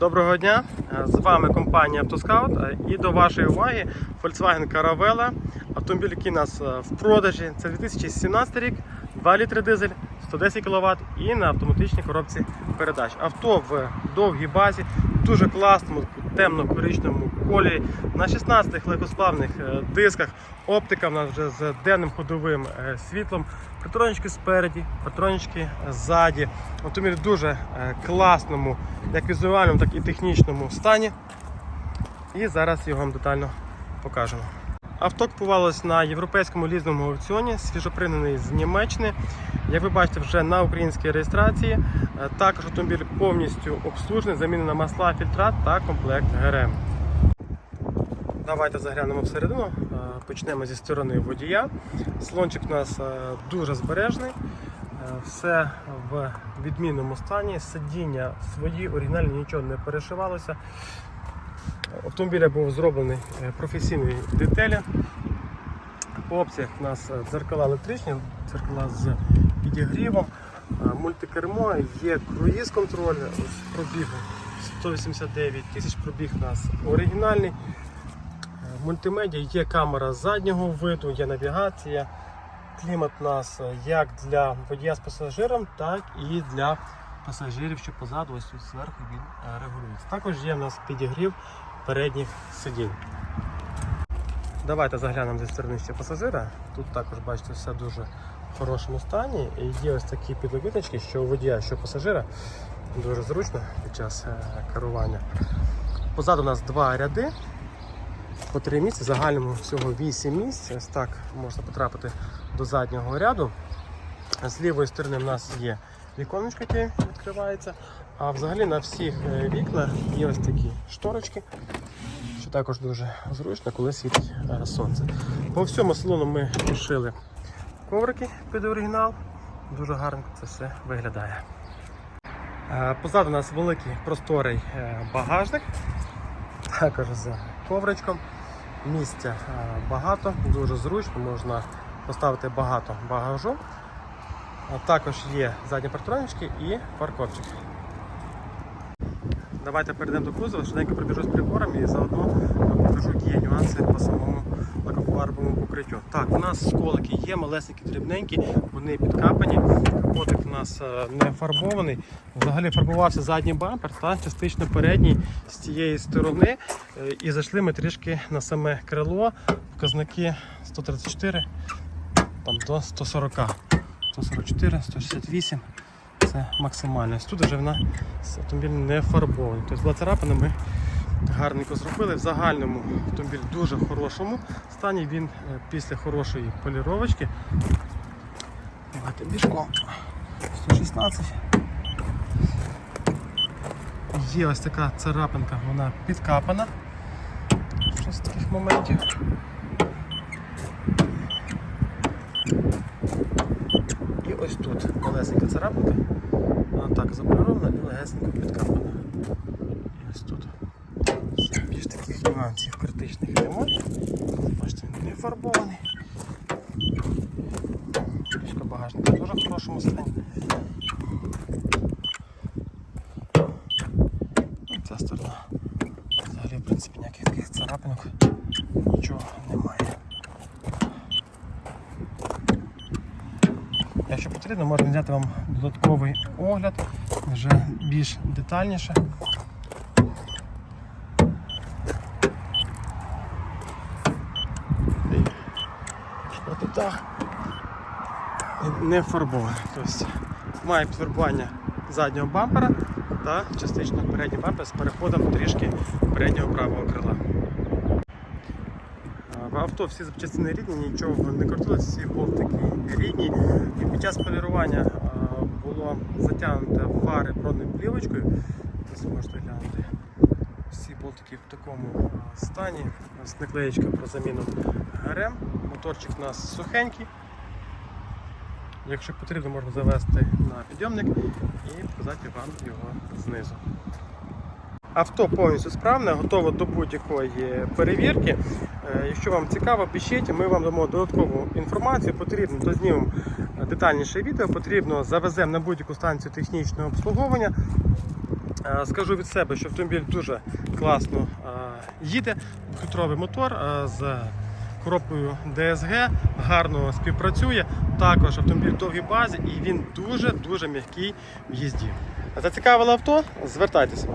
Доброго дня! З вами компанія Автоскаут і до вашої уваги Volkswagen Caravella. Автомобіль, який у нас е, в продажі. Це 2017 рік, 2 літри дизель, 110 кВт і на автоматичній коробці передач. Авто в довгій базі, дуже класному, темно-коричневому кольорі, на 16 легкосплавних е, дисках. Оптика в нас вже з денним ходовим е, світлом. Патронички спереді, патронички ззаді. Автомобіль в дуже е, класному, як візуальному, так і технічному стані. І зараз його вам детально покажемо. Авто купувалось на європейському лізному аукціоні, свіжопринений з Німеччини. Як ви бачите, вже на українській реєстрації. Також автомобіль повністю обслужений, замінена масла, фільтра та комплект ГРМ. Давайте заглянемо всередину. Е, Почнемо зі сторони водія. Салончик у нас е, дуже збережний. Е, Все в відмінному стані. Сидіння свої, оригінальні, нічого не перешивалося. Автомобіля був зроблений професійний детелі. По опціях у нас дзеркала електричні, дзеркала з підігрівом, мультикермо, є круїз контроль з пробігом 189 тисяч пробіг у нас оригінальний. Мультимедіа, є камера заднього виду, є навігація. Клімат у нас е, як для водія з пасажиром, так і для пасажирів, що позаду, ось тут зверху він е, регулюється. Також є в нас підігрів передніх сидінь. Давайте заглянемо зі сторони пасажира. Тут також бачите все дуже в хорошому стані. І є ось такі підлокітнички, що у водія, що у пасажира. Дуже зручно під час е, керування. Позаду у нас два ряди по три місця, в загальному всього 8 місць. Ось так можна потрапити до заднього ряду. З лівої сторони в нас є віконечко, яке відкривається. А взагалі на всіх е, вікнах є ось такі шторочки, що також дуже зручно, коли світить е, сонце. По всьому салону ми пошили коврики під оригінал. Дуже гарно це все виглядає. Е, Позаду у нас великий просторий багажник, також з ковричком. Місця е, багато, дуже зручно, можна поставити багато багажу. А Також є задні партронички і парковчик. Давайте перейдемо до кузова, швиденько пробіжусь прибором і заодно покажу, які є нюанси по самому лакофарбовому покриттю. Так, у нас сколики є, малесенькі, дрібненькі, вони підкапані. Капотик у нас е, не фарбований. Взагалі фарбувався задній бампер та частично передній з цієї сторони. Е, І зайшли ми трішки на саме крило. Показники 134 там, до 140. 144, 168 це максимально. Тут вже вона автомобіль не фарбований. Тобто була царапина, ми гарненько зробили. В загальному автомобіль в дуже хорошому стані. Він е, після хорошої поліровочки. Давайте бішком. 116. Є ось така царапинка, вона підкапана. Що з таких моментів. І ось тут малесенька царапинка. Вона так заполірована і легесенько підкапана. І ось тут. Нюансів критичних немає. Бачите, він не фарбований. Кришка багажника дуже в хорошому стані. І ця сторона. Взагалі, в принципі, ніяких таких царапинок нічого немає. Якщо потрібно, можна взяти вам додатковий огляд, вже більш детальніше. Шпротита не фарбована. Тобто має підфарбування заднього бампера та частично передній бампер з переходом трішки переднього правого крила. В авто всі запчастини рідні, нічого не крутилось, всі болтики рідні. І під час полірування було затягнуто фари бронеплівочкою. Ось можете глянути. Всі болтики в такому стані. Ось про заміну ГРМ. Моторчик у нас сухенький. Якщо потрібно, можна завести на підйомник і показати вам його знизу. Авто повністю справне, готове до будь-якої перевірки. Е, Якщо вам цікаво, пишіть, ми вам дамо додаткову інформацію. Потрібно, то знімемо детальніше відео, потрібно завеземо на будь-яку станцію технічного обслуговування. Е, Скажу від себе, що автомобіль дуже класно е, їде. Двохлітровий мотор з коробкою DSG, гарно співпрацює. Також автомобіль в довгій базі і він дуже-дуже м'який в їзді. Зацікавило авто? Звертайтеся.